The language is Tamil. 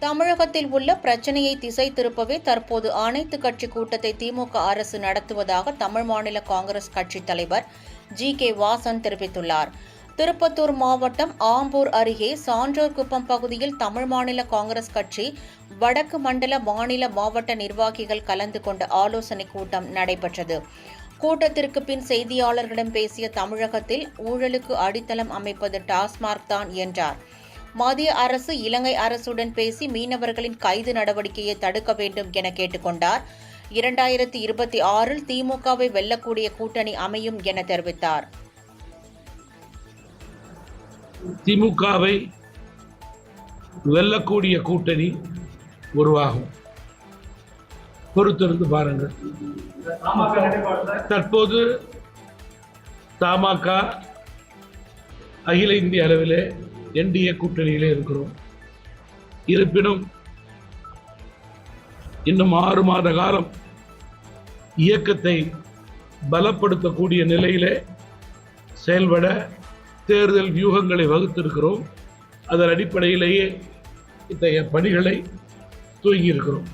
தமிழகத்தில் உள்ள பிரச்சனையை திசை திருப்பவே தற்போது அனைத்து கட்சி கூட்டத்தை திமுக அரசு நடத்துவதாக தமிழ் மாநில காங்கிரஸ் கட்சி தலைவர் ஜி. கே. வாசன் தெரிவித்துள்ளார். திருப்பத்தூர் மாவட்டம் ஆம்பூர் அருகே சான்றோர்குப்பம் பகுதியில் தமிழ் மாநில காங்கிரஸ் கட்சி வடக்கு மண்டல மாநில மாவட்ட நிர்வாகிகள் கலந்து கொண்ட ஆலோசனை கூட்டம் நடைபெற்றது. கூட்டத்திற்கு பின் செய்தியாளர்களிடம் பேசிய தமிழகத்தில் ஊழலுக்கு அடித்தளம் அமைப்பது டாஸ்மார்க் தான் என்றார். மத்திய அரசு இலங்கை அரசுடன் பேசி மீனவர்களின் கைது நடவடிக்கையை தடுக்க வேண்டும் என கேட்டுக்கொண்டார். இரண்டாயிரத்தி இருபத்தி ஆறில் திமுகவை வெல்லக்கூடிய கூட்டணி அமையும் என தெரிவித்தார். திமுகவை வெல்லக்கூடிய கூட்டணி உருவாகும். பொறுத்திருந்து பாருங்கள். தற்போது தமாக அகில இந்திய அளவிலே என்டிஏ கூட்டணியிலே இருக்கிறோம். இருப்பினும் இன்னும் ஆறு மாத காலம் இயக்கத்தை பலப்படுத்தக்கூடிய நிலையிலே செயல்பட தேர்தல் வியூகங்களை வகுத்திருக்கிறோம். அதன் அடிப்படையிலேயே இத்தகைய பணிகளை துவங்கியிருக்கிறோம்.